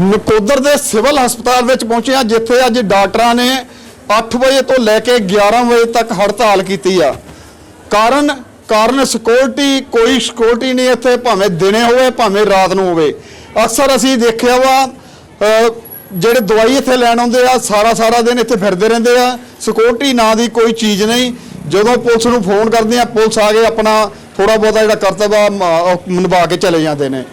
ਨਕੋਦਰ ਦੇ ਸਿਵਲ ਹਸਪਤਾਲ ਵਿੱਚ ਪਹੁੰਚੇ ਆ ਜਿੱਥੇ ਅੱਜ ਡਾਕਟਰਾਂ ਨੇ 8 ਵਜੇ ਤੋਂ ਲੈ ਕੇ 11 ਵਜੇ ਤੱਕ ਹੜਤਾਲ ਕੀਤੀ ਆ। ਕਾਰਨ ਕਾਰਨ ਸਿਕਿਉਰਿਟੀ ਕੋਈ ਸਿਕਿਉਰਿਟੀ ਨਹੀਂ ਇੱਥੇ, ਭਾਵੇਂ ਦਿਨੇ ਹੋਵੇ, ਭਾਵੇਂ ਰਾਤ ਨੂੰ ਹੋਵੇ। ਅਕਸਰ ਅਸੀਂ ਦੇਖਿਆ ਵਾ ਜਿਹੜੇ ਦਵਾਈ ਇੱਥੇ ਲੈਣ ਆਉਂਦੇ ਆ ਸਾਰਾ ਸਾਰਾ ਦਿਨ ਇੱਥੇ ਫਿਰਦੇ ਰਹਿੰਦੇ ਆ। ਸਿਕਿਉਰਿਟੀ ਨਾਂ ਦੀ ਕੋਈ ਚੀਜ਼ ਨਹੀਂ। ਜਦੋਂ ਪੁਲਿਸ ਨੂੰ ਫੋਨ ਕਰਦੇ ਆ, ਪੁਲਿਸ ਆ ਕੇ ਆਪਣਾ ਥੋੜਾ ਬਹੁਤਾ ਜਿਹੜਾ ਕਰਤੱਵ ਆ, ਮ- ਨਿਭਾ ਕੇ ਚਲੇ ਜਾਂਦੇ ਨੇ।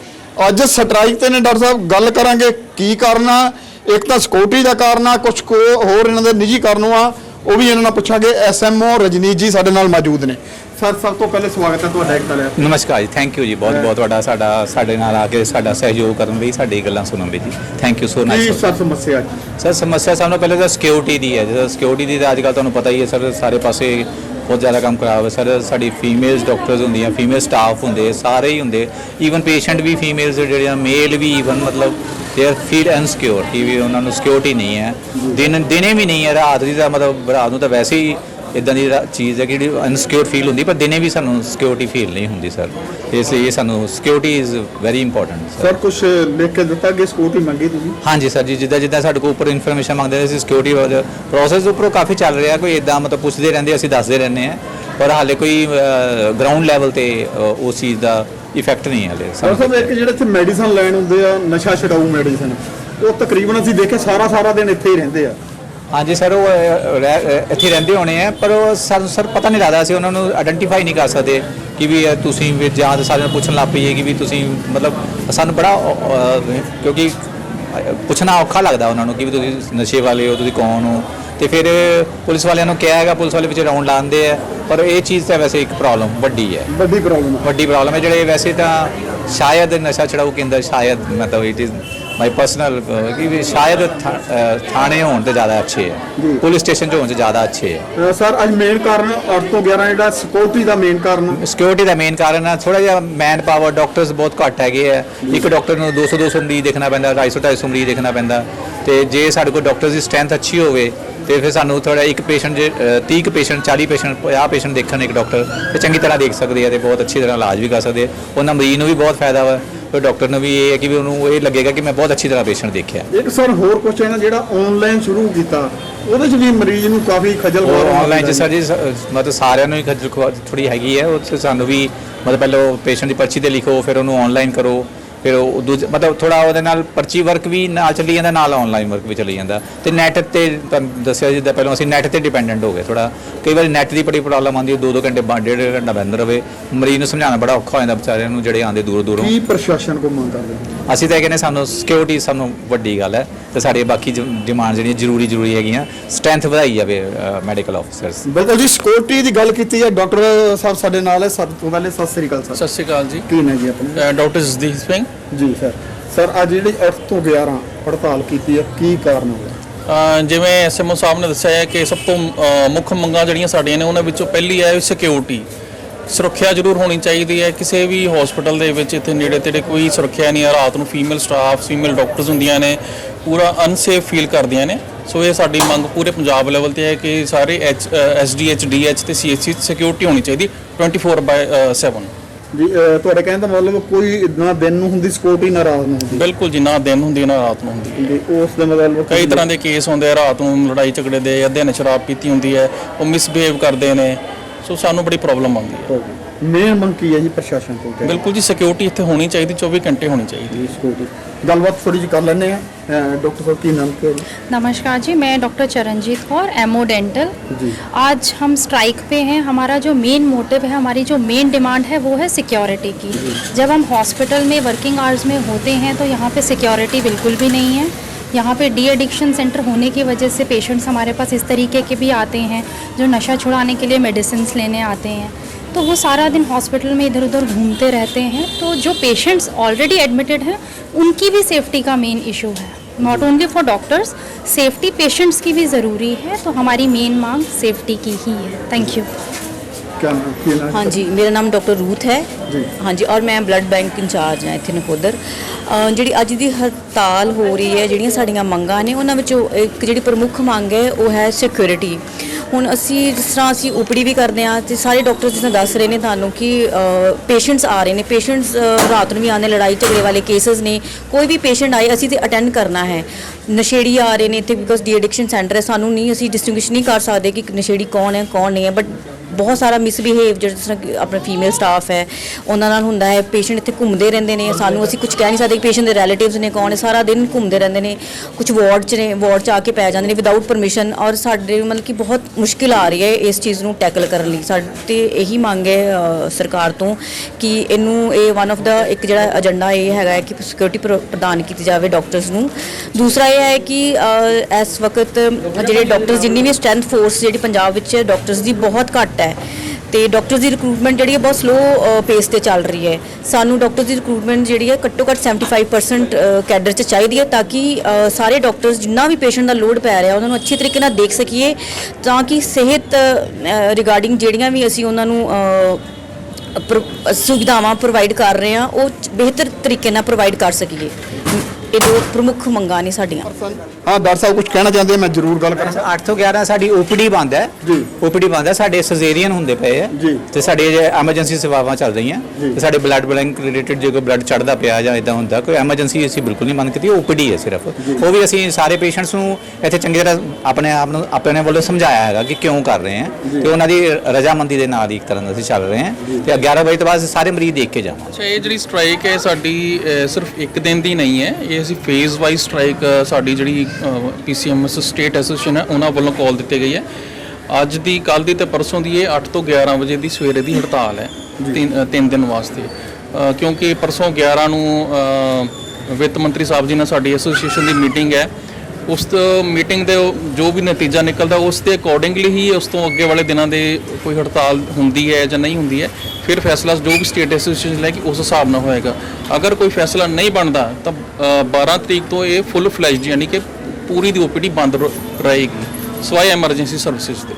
ਅੱਜ ਸਟ੍ਰਾਈਕ ਤੇ ਨੇ ਡਾਕਟਰ ਸਾਹਿਬ, ਗੱਲ ਕਰਾਂਗੇ ਕੀ ਕਾਰਨ ਆ, ਇੱਕ ਤਾਂ ਸਿਕਿਉਰਿਟੀ ਦਾ ਕਾਰਨ ਆ ਕੁਝ ਹੋਰ ਇਹਨਾਂ ਦੇ ਨਿੱਜੀ ਕਾਰਨ ਆ, ਉਹ ਵੀ ਇਹਨਾਂ ਨਾਲ ਪੁੱਛਾਂਗੇ। ਐਸਐਮਓ ਰਜਨੀਤ ਜੀ ਸਾਡੇ ਨਾਲ ਮੌਜੂਦ ਨੇ। ਸਰ ਸਭ ਤੋਂ ਪਹਿਲੇ ਸਵਾਗਤ ਹੈ ਤੁਹਾਡਾ ਇੱਕ ਤਲਿਆ ਨਮਸਕਾਰ ਜੀ ਥੈਂਕ ਯੂ ਜੀ ਬਹੁਤ ਬਹੁਤ ਤੁਹਾਡਾ ਸਾਡਾ ਸਾਡੇ ਨਾਲ ਆ ਕੇ ਸਾਡਾ ਸਹਿਯੋਗ ਕਰਨ ਲਈ ਸਾਡੀ ਗੱਲਾਂ ਸੁਣਨ ਲਈ ਜੀ। ਥੈਂਕ ਯੂ ਸੋ ਕੀ ਨਾਈਸ ਸਰ ਸਮੱਸਿਆ ਜੀ? ਸਰ ਸਮੱਸਿਆ ਤੋਂ ਪਹਿਲੇ ਤਾਂ ਸਿਕਿਉਰਿਟੀ ਦੀ ਹੈ ਜਦੋਂ ਸਿਕਿਉਰਿਟੀ ਦੀ ਤਾਂ ਅੱਜ ਕੱਲ੍ਹ ਤੁਹਾਨੂੰ ਪਤਾ ਹੀ ਹੈ ਸਰ ਸਾਰੇ ਪਾਸੇ ਬਹੁਤ ਜ਼ਿਆਦਾ ਕੰਮ ਖਰਾਬ ਹੈ। ਸਰ ਸਾਡੀ ਫੀਮੇਲਸ ਡਾਕਟਰਸ ਹੁੰਦੀਆਂ ਫੀਮੇਲ ਸਟਾਫ ਹੁੰਦੇ ਸਾਰੇ ਹੀ ਹੁੰਦੇ। ਈਵਨ ਪੇਸ਼ੈਂਟ ਵੀ ਫੀਮੇਲਸ ਜਿਹੜੀਆਂ ਮੇਲ ਵੀ ਈਵਨ ਮਤਲਬ ਦੇ ਆਰ ਫੀਲ ਅਨਸਿਕਿਉਰ ਵੀ ਉਹਨਾਂ ਨੂੰ ਸਿਕਿਉਰਿਟੀ ਨਹੀਂ ਹੈ। ਦਿਨ ਦਿਨੇ ਵੀ ਨਹੀਂ ਹੈ ਰਾਤ ਦੀ ਤਾਂ ਮਤਲਬ ਰਾਤ ਨੂੰ ਤਾਂ ਵੈਸੇ ਹੀ ਇਦਾਂ ਦੀ ਚੀਜ਼ ਹੈ ਕਿ ਜਿਹੜੀ ਅਨਸਿਕਿਉਰ ਫੀਲ ਹੁੰਦੀ ਪਰ ਦਿਨੇ ਵੀ ਸਾਨੂੰ ਸਿਕਿਉਰਿਟੀ ਫੀਲ ਨਹੀਂ ਹੁੰਦੀ ਸਰ ਇਸ ਲਈ ਸਾਨੂੰ security is very important sir sir ਕੁਝ ਲਿਖ ਕੇ ਦਿੱਤਾ ਕਿ ਸਿਕਿਉਰਿਟੀ ਮੰਗੀ ਤੁਸੀਂ? ਹਾਂਜੀ ਸਰ ਜੀ ਜਿੱਦਾਂ ਜਿੱਦਾਂ ਸਾਡੇ ਕੋਲ ਉੱਪਰ ਇਨਫੋਰਮੇਸ਼ਨ ਮੰਗਦੇ ਅਸੀਂ ਸਿਕਿਉਰਿਟੀ ਪ੍ਰੋਸੈਸ ਉੱਪਰੋਂ ਕਾਫੀ ਚੱਲ ਰਿਹਾ ਕੋਈ ਇਦਾਂ ਮਤਲਬ ਪੁੱਛਦੇ ਰਹਿੰਦੇ ਅਸੀਂ ਦੱਸਦੇ ਰਹਿੰਦੇ ਆ ਪਰ ਹਾਲੇ ਕੋਈ ਗਰਾਊਂਡ ਲੈਵਲ ਤੇ ਉਸ ਚੀਜ਼ ਦਾ ਇਫੈਕਟ ਨਹੀਂ ਹਾਲੇ ਸਰ ਸਾਹਿਬ ਇੱਕ ਜਿਹੜੇ ਇੱਥੇ ਮੈਡੀਸਨ ਲੈਣ ਹੁੰਦੇ ਆ ਨਸ਼ਾ ਛਡਾਊ ਮੈਡੀਸਨ ਉਹ ਤਕਰੀਬਨ ਅਸੀਂ ਦੇਖੇ ਸਾਰਾ ਸਾਰਾ ਦਿਨ ਇੱਥੇ ਹੀ ਰਹਿੰਦੇ ਆ। ਹਾਂਜੀ ਸਰ ਉਹ ਰਹਿ- ਇੱਥੇ ਰਹਿੰਦੇ ਹੋਣੇ ਆ ਪਰ ਉਹ ਸਾਨੂੰ ਸਰ ਪਤਾ ਨਹੀਂ ਲੱਗਦਾ ਅਸੀਂ ਉਹਨਾਂ ਨੂੰ ਆਇਡੈਂਟੀਫਾਈ ਨਹੀਂ ਕਰ ਸਕਦੇ ਕਿ ਵੀ ਇਹ ਤੁਸੀਂ ਵੀ ਜਾਂ ਤਾਂ ਸਾਰਿਆਂ ਨੂੰ ਪੁੱਛਣ ਲੱਗ ਪਈਏ ਕਿ ਵੀ ਤੁਸੀਂ ਮਤਲਬ ਸਾਨੂੰ ਬੜਾ ਅ, ਅ, ਕਿਉਂਕਿ ਅ, ਪੁੱਛਣਾ ਔਖਾ ਲੱਗਦਾ ਉਹਨਾਂ ਨੂੰ ਕਿ ਵੀ ਤੁਸੀਂ ਨਸ਼ੇ ਵਾਲੇ ਹੋ ਤੁਸੀਂ ਕੌਣ ਹੋ। ਤੇ ਫਿਰ ਪੁਲਿਸ ਵਾਲਿਆਂ ਨੂੰ ਕਿਹਾ ਹੈਗਾ ਪੁਲਿਸ ਵਾਲੇ ਵਿੱਚ ਰਾਉਂਡ ਲਾਉਂਦੇ ਆ ਪਰ ਇਹ ਚੀਜ਼ ਤਾਂ ਵੈਸੇ ਇੱਕ ਪ੍ਰੋਬਲਮ ਵੱਡੀ ਹੈ। ਵੱਡੀ ਪ੍ਰੋਬਲਮ ਵੱਡੀ ਪ੍ਰੋਬਲਮ ਹੈ ਜਿਹੜੇ ਵੈਸੇ ਤਾਂ ਸ਼ਾਇਦ ਨਸ਼ਾ ਛਡਾਊ ਕੇਂਦਰ ਸ਼ਾਇਦ ਮਤਲਬ ਇਟ ਇਜ਼ ਮਾਈ ਪਰਸਨਲ ਕਿ ਵੀ ਸ਼ਾਇਦ ਥਾਣੇ ਹੋਣ ਤੇ ਜ਼ਿਆਦਾ ਅੱਛੇ। ਹੈ ਪੁਲਿਸ ਸਟੇਸ਼ਨ ਹੋਣ 'ਚ ਜ਼ਿਆਦਾ ਅੱਛੇ ਹੈ ਸਰ ਅੱਜ ਮੇਨ ਕਾਰਨ 8 ਤੋਂ 11 ਜਿਹੜਾ ਸਿਕਿਉਰਿਟੀ ਦਾ ਮੇਨ ਕਾਰਨ ਸਿਕਿਉਰਿਟੀ ਦਾ ਮੇਨ ਕਾਰਨ ਹੈ ਥੋੜਾ ਜਿਹਾ ਮੈਨ ਪਾਵਰ ਡਾਕਟਰਸ ਬਹੁਤ ਘੱਟ ਹੈਗੇ ਆ ਇੱਕ ਡਾਕਟਰ ਨੂੰ 200 200 ਮਰੀਜ਼ ਦੇਖਣਾ ਪੈਂਦਾ 250 250 ਮਰੀਜ਼ ਦੇਖਣਾ ਪੈਂਦਾ ਤੇ ਜੇ ਸਾਡੇ ਕੋਲ ਡਾਕਟਰਸ ਦੀ ਸਟਰੈਂਥ ਅੱਛੀ ਹੋਵੇ ਤੇ ਫਿਰ ਸਾਨੂੰ ਥੋੜਾ ਇੱਕ ਪੇਸ਼ੈਂਟ ਜੇ ਅ, 30 ਕੁ ਪੇਸ਼ੈਂਟ 40 ਪੇਸ਼ੈਂਟ 50 ਪੇਸ਼ੈਂਟ ਦੇਖਣ ਇੱਕ ਡਾਕਟਰ ਤੇ ਚੰਗੀ ਤਰ੍ਹਾਂ ਦੇਖ ਸਕਦੇ ਆ ਤੇ ਬਹੁਤ ਅੱਛੀ ਤਰ੍ਹਾਂ ਇਲਾਜ ਵੀ ਕਰ ਸਕਦੇ ਆ ਉਹਨਾਂ ਮਰੀਜ਼ ਨੂੰ ਵੀ ਬਹੁਤ ਫਾਇਦਾ ਵਾ ਤੇ ਡਾਕਟਰ ਨੂੰ ਵੀ ਇਹ ਹੈ ਕਿ ਵੀ ਉਹਨੂੰ ਇਹ ਲੱਗੇਗਾ ਕਿ ਮੈਂ ਬਹੁਤ ਅੱਛੀ ਤਰ੍ਹਾਂ ਪੇਸ਼ੈਂਟ ਦੇਖਿਆ। ਇੱਕ ਸਰ ਹੋਰ ਕੁਝ ਹੈ ਜਿਹੜਾ ਆਨਲਾਈਨ ਸ਼ੁਰੂ ਕੀਤਾ। ਉਹਦੇ 'ਚ ਵੀ ਮਰੀਜ਼ ਨੂੰ ਕਾਫੀ ਖੱਜਲ ਖੁਆਰ ਆਨਲਾਈਨ ਚ ਸਰ ਜੀ ਸ- ਮਤਲਬ ਸਾਰਿਆਂ ਨੂੰ ਹੀ ਖੱਜਲ ਥੋੜੀ ਹੈਗੀ ਹੈ। ਉਹ 'ਚ ਸਾਨੂੰ ਵੀ ਮਤਲਬ ਪਹਿਲਾਂ ਪੇਸ਼ੈਂਟ ਦੀ ਪਰਚੀ ਤੇ ਲਿਖੋ ਫਿਰ ਉਹਨੂੰ ਆਨਲਾਈਨ ਕਰੋ। ਫਿਰ ਉਹ ਦੂਜੇ ਮਤਲਬ ਥੋੜਾ ਉਹਦੇ ਨਾਲ ਪਰਚੀ ਵਰਕ ਵੀ ਨਾਲ ਚੱਲੀ ਜਾਂਦਾ ਨਾਲ ਆਨਲਾਈਨ ਵਰਕ ਵੀ ਚੱਲੀ ਜਾਂਦਾ। ਤੇ ਨੈਟ ਤੇ ਤੁਹਾਨੂੰ ਦੱਸਿਆ ਜਿੱਦਾਂ ਪਹਿਲਾਂ ਅਸੀਂ ਨੈਟ ਤੇ ਡਿਪੈਂਡੈਂਟ ਹੋ ਗਏ ਥੋੜਾ ਕਈ ਵਾਰੀ ਨੈਟ ਦੀ ਬੜੀ ਪ੍ਰੋਬਲਮ ਆਉਂਦੀ ਹੈ ਦੋ ਦੋ ਘੰਟੇ ਬਾ- ਡੇਢ ਡੇਢ ਘੰਟਾ ਬੰਦ ਰਵੇ। ਮਰੀਜ਼ ਨੂੰ ਸਮਝਾਉਣਾ ਬੜਾ ਔਖਾ ਹੋ ਜਾਂਦਾ ਵਿਚਾਰਿਆਂ ਨੂੰ ਜਿਹੜੇ ਆਉਂਦੇ ਦੂਰ ਦੂਰੋਂ। ਕੀ ਪ੍ਰਸ਼ਾਸਨ ਕੋ ਮੰਗ ਕਰਦੇ? ਅਸੀਂ ਤਾਂ ਇਹ ਕਹਿੰਦੇ ਸਾਨੂੰ ਸਿਕਿਉਰਿਟੀ ਸਾਨੂੰ ਵੱਡੀ ਗੱਲ ਹੈ। ਤੇ ਸਾਡੇ ਬਾਕੀ ਡਿਮਾਂਡ ਜਿਹੜੀਆਂ ਜ਼ਰੂਰੀ ਜ਼ਰੂਰੀ ਹੈਗੀਆਂ ਸਟਰੈਂਥ ਵਧਾਈ ਜਾਵੇ ਮੈਡੀਕਲ ਆਫੀਸਰਸ ਬਿਲਕੁਲ ਜੀ ਸਿਕਿਉਰਿਟੀ ਦੀ ਗੱਲ ਕੀਤੀ ਹੈ ਡਾਕਟਰ ਸਾਹਿਬ ਸਾਡੇ ਨਾਲ ਹੈ। ਸਭ ਤੋਂ ਪਹਿਲੇ ਸਤਿ ਸ੍ਰੀ ਅਕਾਲ ਸਰ। ਸਤਿ ਸ਼੍ਰੀ ਅਕਾਲ ਜੀ। ਕੀ ਨੇ ਜੀ ਆਪਣੇ? ਡਾਕਟਰ ਜਸਦੀਪ ਸਿੰਘ। ਜੀ, ਸਰ। ਸਰ, ਅੱਜ ਜਿਹੜੀ 8 ਤੋਂ 11 ਹੜਤਾਲ ਕੀਤੀ ਹੈ, ਕੀ ਕਾਰਨ ਹੋਇਆ ਜਿਵੇਂ ਐਸਐਮਓ ਸਾਹਿਬ ਨੇ ਦੱਸਿਆ ਹੈ ਕਿ ਸਭ ਤੋਂ ਮੁੱਖ ਮੰਗਾਂ ਜਿਹੜੀਆਂ ਸਾਡੀਆਂ ਨੇ, ਉਹਨਾਂ ਵਿੱਚੋਂ ਪਹਿਲੀ ਹੈ ਸਿਕਿਉਰਿਟੀ ਸੁਰੱਖਿਆ ਜ਼ਰੂਰ ਹੋਣੀ ਚਾਹੀਦੀ ਹੈ। ਕਿਸੇ ਵੀ ਹਸਪੀਟਲ ਦੇ ਵਿੱਚ ਇੱਥੇ ਨੇੜੇ ਤੇੜੇ ਕੋਈ ਸੁਰੱਖਿਆ ਨਹੀਂ ਹੈ। ਰਾਤ ਨੂੰ ਫੀਮੇਲ ਸਟਾਫ ਫੀਮੇਲ ਡਾਕਟਰਸ ਹੁੰਦੀਆਂ ਨੇ। ਪੂਰਾ ਅਨਸੇਫ ਫੀਲ ਕਰਦੀਆਂ ਨੇ। ਸੋ ਇਹ ਸਾਡੀ ਮੰਗ ਪੂਰੇ ਪੰਜਾਬ ਲੈਵਲ ਤੇ ਹੈ ਕਿ ਸਾਰੇ ਐਚ ਐਸਡੀਐਚ ਡੀਐਚ ਤੇ ਸੀਐਚਸੀ ਸਿਕਿਉਰਿਟੀ ਹੋਣੀ ਚਾਹੀਦੀ। 24/7 ਜੀ ਤੁਹਾਡੇ ਕਹਿਣ ਦਾ ਮਤਲਬ ਕੋਈ ਨਾ ਦਿਨ ਨੂੰ ਹੁੰਦੀ ਸਿਕਿਉਰਿਟੀ ਨਾ ਰਾਤ ਨੂੰ ਹੁੰਦੀ। ਬਿਲਕੁਲ ਜੀ ਨਾ ਦਿਨ ਹੁੰਦੀ ਨਾ ਰਾਤ ਨੂੰ ਹੁੰਦੀ। ਜੀ ਉਸ ਦੇ ਮਤਲਬ ਕਈ ਤਰ੍ਹਾਂ ਦੇ ਕੇਸ ਹੁੰਦੇ ਆ ਰਾਤ ਨੂੰ ਲੜਾਈ ਝਗੜੇ ਦੇ ਅੱਧੇ ਨੇ ਸ਼ਰਾਬ ਪੀਤੀ ਹੁੰਦੀ ਹੈ ਉਹ ਮਿਸਬਿਹੇਵ ਕਰਦੇ ਨੇ। ਸੋ ਸਾਨੂੰ ਬੜੀ ਪ੍ਰੋਬਲਮ ਆਉਂਦੀ ਹੈ। ਮੇਨ ਮੰਗ ਕੀ ਹੈ ਜੀ ਪ੍ਰਸ਼ਾਸਨ ਕੋਲ ਬਿਲਕੁਲ ਜੀ ਸਿਕਿਉਰਿਟੀ ਇੱਥੇ ਹੋਣੀ ਚਾਹੀਦੀ 24 ਘੰਟੇ ਹੋਣੀ ਚਾਹੀਦੀ ਜੀ ਸਿਕਿਉਰਿਟੀ ਗੱਲਬਾਤ ਥੋੜੀ ਜਿਹੀ ਕਰ ਲੈਂਦੇ ਆ ਡਾਕਟਰ ਸਾਹਿਬ ਕੀ ਨਾਮ ਹੈ ਜੀ? नमस्कार जी मैं doctor Charanjit Kaur MO dental जी। आज हम स्ट्राइक पे हैं हमारा जो मेन मोटिव है हमारी जो मेन डिमांड है वो है सिक्योरिटी की जब हम हॉस्पिटल में वर्किंग आवर्स में होते हैं तो यहाँ पे सिक्योरिटी बिल्कुल भी नहीं है यहाँ पे डी एडिक्शन सेंटर होने की वजह से पेशेंट्स हमारे पास इस तरीके के भी आते हैं जो नशा छुड़ाने के लिए मेडिसिन लेने आते हैं तो वो सारा दिन हॉस्पिटल में इधर उधर घूमते रहते हैं तो जो पेशेंट्स ऑलरेडी एडमिटेड हैं उनकी भी सेफ्टी का मेन इशू है not only for doctors safety patients की भी ज़रूरी है तो हमारी मेन मांग सेफ्टी की ही है थैंक यू ਕਿਆ ਨਾਮ ਕੀ ਨਾਮ हाँ जी मेरा नाम डॉक्टर रूथ है जी। हाँ जी और ਮੈਂ ਬਲੱਡ ਬੈਂਕ ਇੰਚਾਰਜ ਹਾਂ ਇੱਥੇ ਨਕੋਦਰ ਅਹ ਜਿਹੜੀ ਅੱਜ ਦੀ ਹੜਤਾਲ ਹੋ ਰਹੀ ਹੈ ਜਿਹੜੀਆਂ ਸਾਡੀਆਂ ਮੰਗਾਂ ਨੇ ਉਹਨਾਂ ਵਿੱਚੋਂ ਇੱਕ ਜਿਹੜੀ ਪ੍ਰਮੁੱਖ ਮੰਗ ਹੈ ਉਹ ਹੈ ਸਿਕਿਉਰਿਟੀ ਹੁਣ ਅਸੀਂ ਜਿਸ ਤਰ੍ਹਾਂ ਅਸੀਂ ਓਪੀਡੀ ਵੀ ਕਰਦੇ ਹਾਂ ਤੇ ਸਾਰੇ ਡਾਕਟਰ ਜਿਸ ਤਰ੍ਹਾਂ ਦੱਸ ਰਹੇ ਨੇ ਤੁਹਾਨੂੰ ਕਿ ਪੇਸ਼ੈਂਟਸ ਆ ਰਹੇ ਨੇ। ਪੇਸ਼ੈਂਟਸ ਰਾਤ ਨੂੰ ਵੀ ਆਉਂਦੇ ਲੜਾਈ ਝਗੜੇ ਵਾਲੇ ਕੇਸਸ ਨੇ। ਕੋਈ ਵੀ ਪੇਸ਼ੈਂਟ ਆਏ, ਅਸੀਂ ਤੇ ਅਟੈਂਡ ਕਰਨਾ ਹੈ। ਨਸ਼ੇੜੀ ਆ ਰਹੇ ਨੇ ਇੱਥੇ ਬਿਕੋਜ਼ ਡੀ ਐਡਿਕਸ਼ਨ ਸੈਂਟਰ ਹੈ। ਸਾਨੂੰ ਨਹੀਂ ਅਸੀਂ ਡਿਸਟਿੰਗੁਇਸ਼ ਨਹੀਂ ਕਰ ਸਕਦੇ ਕਿ ਨਸ਼ੇੜੀ ਕੌਣ ਹੈ, ਕੌਣ ਨਹੀਂ ਹੈ ਬਟ ਬਹੁਤ ਸਾਰਾ ਮਿਸਬਿਹੇਵ ਜਿਸ ਤਰ੍ਹਾਂ ਆਪਣਾ ਫੀਮੇਲ ਸਟਾਫ ਹੈ ਉਹਨਾਂ ਨਾਲ ਹੁੰਦਾ ਹੈ ਪੇਸ਼ੈਂਟ ਇੱਥੇ ਘੁੰਮਦੇ ਰਹਿੰਦੇ ਨੇ ਸਾਨੂੰ ਅਸੀਂ ਕੁਝ ਕਹਿ ਨਹੀਂ ਸਕਦੇ ਕਿ ਪੇਸ਼ੈਂਟ ਦੇ ਰਿਲੇਟਿਵਸ ਨੇ ਕੌਣ ਹੈ ਸਾਰਾ ਦਿਨ ਘੁੰਮਦੇ ਰਹਿੰਦੇ ਨੇ ਕੁਝ ਵਾਰਡ 'ਚ ਨੇ ਵਾਰਡ 'ਚ ਆ ਕੇ ਪੈ ਜਾਂਦੇ ਨੇ ਵਿਦਆਊਟ ਪਰਮਿਸ਼ਨ ਔਰ ਸਾਡੇ ਮਤਲਬ ਕਿ ਬਹੁਤ ਮੁਸ਼ਕਿਲ ਆ ਰਹੀ ਹੈ ਇਸ ਚੀਜ਼ ਨੂੰ ਟੈਕਲ ਕਰਨ ਲਈ। ਸਾਡੇ ਇਹੀ ਮੰਗ ਹੈ ਸਰਕਾਰ ਤੋਂ ਕਿ ਇਹਨੂੰ ਇਹ ਵਨ ਆਫ ਦਾ ਇੱਕ ਜਿਹੜਾ ਏਜੰਡਾ ਇਹ ਹੈਗਾ ਹੈ ਕਿ ਸਿਕਿਉਰਿਟੀ ਪ੍ਰਦਾਨ ਕੀਤੀ ਜਾਵੇ ਡਾਕਟਰਸ ਨੂੰ। ਦੂਸਰਾ ਇਹ ਹੈ ਕਿ ਇਸ ਵਕਤ ਜਿਹੜੇ ਡਾਕਟਰਸ ਜਿੰਨੀ ਵੀ ਸਟਰੈਂਥ ਫੋਰਸ ਜਿਹੜੀ ਪੰਜਾਬ ਵਿੱਚ ਡਾਕਟਰਸ ਦੀ ਬਹੁਤ ਘੱਟ ਹੈ। ਤੇ ਡਾਕਟਰਸ ਦੀ ਰਿਕਰੂਟਮੈਂਟ ਜਿਹੜੀ ਹੈ ਬਹੁਤ ਸਲੋ ਪੇਸ ਤੇ ਚੱਲ ਰਹੀ ਹੈ। ਸਾਨੂੰ ਡਾਕਟਰਸ ਦੀ ਰਿਕਰੂਟਮੈਂਟ ਜਿਹੜੀ ਹੈ ਘੱਟੋ ਘੱਟ 75% ਕੈਡਰ ਚ ਚਾਹੀਦੀ ਹੈ ਤਾਂ ਕਿ ਸਾਰੇ ਡਾਕਟਰਸ ਜਿੰਨਾ ਵੀ ਪੇਸ਼ੈਂਟ ਦਾ ਲੋਡ ਪੈ ਰਿਹਾ ਉਹਨਾਂ ਨੂੰ ਅੱਛੇ ਤਰੀਕੇ ਨਾਲ ਦੇਖ ਸਕੀਏ ਤਾਂ ਕਿ ਸਿਹਤ ਰਿਗਾਰਡਿੰਗ ਜਿਹੜੀਆਂ ਵੀ ਅਸੀਂ ਉਹਨਾਂ ਨੂੰ ਅ, ਸੁਵਿਧਾਵਾਂ ਪ੍ਰੋਵਾਈਡ ਕਰ ਰਹੇ ਹਾਂ ਉਹ ਬਿਹਤਰ ਤਰੀਕੇ ਨਾਲ ਪ੍ਰੋਵਾਈਡ ਕਰ ਸਕੀਏ। ਇਹ ਦੋ ਪ੍ਰਮੁੱਖ ਮੰਗਾਂ ਨੇ ਸਾਡੀਆਂ। ਹਾਂ ਡਾਕਟਰ ਸਾਹਿਬ ਕੁਝ ਕਹਿਣਾ ਚਾਹੁੰਦੇ ਆ, ਮੈਂ ਜ਼ਰੂਰ ਗੱਲ ਕਰਾਂ। 8 ਤੋਂ 11 ਸਾਡੀ ਓਪੀਡੀ ਬੰਦ ਹੈ। ਜੀ। ਓਪੀਡੀ ਬੰਦ ਹੈ ਸਾਡੇ ਸਰਜਰੀਅਨ ਹੁੰਦੇ ਪਏ ਆ ਜੀ। ਤੇ ਸਾਡੇ ਜੇ ਐਮਰਜੈਂਸੀ ਸੇਵਾਵਾਂ ਚੱਲ ਰਹੀਆਂ। ਤੇ ਸਾਡੇ ਬਲੱਡ ਬੈਂਕ ਰਿਲੇਟਡ ਜੇ ਕੋਈ ਬਲੱਡ ਚੜਦਾ ਪਿਆ ਜਾਂ ਇਦਾਂ ਹੁੰਦਾ ਕੋਈ ਐਮਰਜੈਂਸੀ ਅਸੀਂ ਬਿਲਕੁਲ ਨਹੀਂ ਬੰਦ ਕੀਤੀ ਓਪੀਡੀ ਹੈ ਸਿਰਫ। ਉਹ ਵੀ ਅਸੀਂ ਸਾਰੇ ਪੇਸ਼ੈਂਟਸ ਨੂੰ ਇੱਥੇ ਚੰਗੀ ਤਰ੍ਹਾਂ ਆਪਣੇ ਆਪ ਨੂੰ ਆਪਣੇ ਵੱਲੋਂ ਸਮਝਾਇਆ ਹੈਗਾ ਕਿ ਕਿਉਂ ਕਰ ਰਹੇ ਹਾਂ। ਤੇ ਉਹਨਾਂ ਦੀ ਰਜਾਮੰਦੀ ਦੇ ਨਾਲ ਹੀ ਇੱਕ ਤਰ੍ਹਾਂ ਦਾ ਅਸੀਂ ਚੱਲ ਰਹੇ ਹਾਂ। ਤੇ 11 ਵਜੇ ਤੋਂ ਬਾਅਦ ਸਾਰੇ ਮਰੀਜ਼ ਦੇਖ ਕੇ ਜਾਵਾਂਗੇ। ਅੱਛਾ ਇਹ ਜਿਹੜੀ ਸਟ੍ਰਾਈਕ ਹੈ ਸਾਡੀ ਸਿਰਫ ਇੱਕ ਦਿਨ ਦੀ ਨਹੀਂ ਹੈ। ਇਹ ਅਸੀਂ ਫੇਜ਼ ਵਾਈਜ਼ ਸਟ੍ਰਾਈਕ ਸਾਡੀ ਜਿਹੜੀ ਪੀਸੀਐਮਐਸ ਸਟੇਟ ਐਸੋਸੀਏਸ਼ਨ ਹੈ ਉਹਨਾਂ ਵੱਲੋਂ ਕਾਲ ਦਿੱਤੀ ਗਈ ਹੈ। ਅੱਜ ਦੀ ਕੱਲ ਦੀ ਤੇ ਪਰਸੋਂ ਦੀ ਇਹ 8 ਤੋਂ 11 ਵਜੇ ਦੀ ਸਵੇਰੇ ਦੀ ਹੜਤਾਲ ਹੈ ਤਿੰਨ ਦਿਨ ਵਾਸਤੇ। ਕਿਉਂਕਿ ਪਰਸੋਂ 11 ਨੂੰ ਵਿੱਤ ਮੰਤਰੀ ਸਾਹਿਬ ਜੀ ਨਾਲ ਸਾਡੀ ਐਸੋਸੀਏਸ਼ਨ ਦੀ ਮੀਟਿੰਗ ਹੈ। ਉਸ ਮੀਟਿੰਗ ਦੇ ਜੋ ਵੀ ਨਤੀਜਾ ਨਿਕਲਦਾ ਉਸ ਦੇ ਅਕੋਰਡਿੰਗਲੀ ਹੀ ਉਸ ਤੋਂ ਅੱਗੇ ਵਾਲੇ ਦਿਨਾਂ ਦੇ ਕੋਈ ਹੜਤਾਲ ਹੁੰਦੀ ਹੈ ਜਾਂ ਨਹੀਂ ਹੁੰਦੀ ਹੈ ਫਿਰ ਫੈਸਲਾ ਜੋ ਵੀ ਸਟੇਟ ਐਸੋਸੀਏਸ਼ਨ ਲੈ ਕੇ ਉਸ ਹਿਸਾਬ ਨਾਲ ਹੋਏਗਾ। ਅਗਰ ਕੋਈ ਫੈਸਲਾ ਨਹੀਂ ਬਣਦਾ ਤਾਂ ਅ, 12 ਤਰੀਕ ਤੋਂ ਇਹ ਫੁੱਲ ਫਲੈਜਡ ਯਾਨੀ ਕਿ ਪੂਰੀ ਦੀ ਓਪੀਡੀ ਬੰਦ ਰ- ਰਹੇਗੀ। ਸਵਾਏ ਐਮਰਜੈਂਸੀ ਸਰਵਿਸਿਜ਼ ਦੇ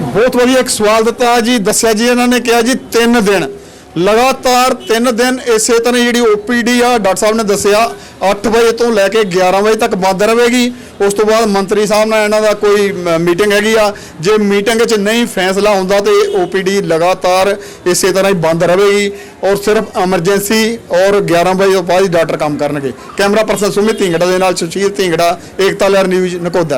ਬਹੁਤ ਵਧੀਆ ਇੱਕ ਸਵਾਲ ਦਿੱਤਾ ਜੀ ਦੱਸਿਆ ਜੀ ਇਹਨਾਂ ਨੇ ਕਿਹਾ ਜੀ 3 ਦਿਨ। ਲਗਾਤਾਰ 3 ਦਿਨ ਇਸੇ ਤਰ੍ਹਾਂ ਜਿਹੜੀ ਓਪੀਡੀ ਆ, ਡਾਕਟਰ ਸਾਹਿਬ ਨੇ ਦੱਸਿਆ 8 ਵਜੇ ਤੋਂ ਲੈ ਕੇ 11 ਵਜੇ ਤੱਕ ਬੰਦ ਰਹੇਗੀ। ਉਸ ਤੋਂ ਬਾਅਦ ਮੰਤਰੀ ਸਾਹਿਬ ਨਾਲ ਇਹਨਾਂ ਦਾ ਕੋਈ ਮੀਟਿੰਗ ਹੈਗੀ ਆ। ਜੇ ਮੀਟਿੰਗ 'ਚ ਨਹੀਂ ਫੈਸਲਾ ਹੁੰਦਾ ਤੇ ਓਪੀਡੀ ਲਗਾਤਾਰ ਇਸੇ ਤਰ੍ਹਾਂ ਹੀ ਬੰਦ ਰਹੇਗੀ ਔਰ ਸਿਰਫ ਐਮਰਜੈਂਸੀ ਔਰ 11 ਵਜੇ ਤੋਂ ਬਾਅਦ ਹੀ ਡਾਕਟਰ ਕੰਮ ਕਰਨਗੇ। ਕੈਮਰਾ ਪਰਸਨ ਸੁਮਿਤ ਢਿੰਗੜਾ ਦੇ ਨਾਲ ਸੁਸ਼ੀਲ ਢਿੰਗੜਾ, ਏਕਤਾ ਲਹਿਰ ਨਿਊਜ਼ ਨਕੋਦਰ।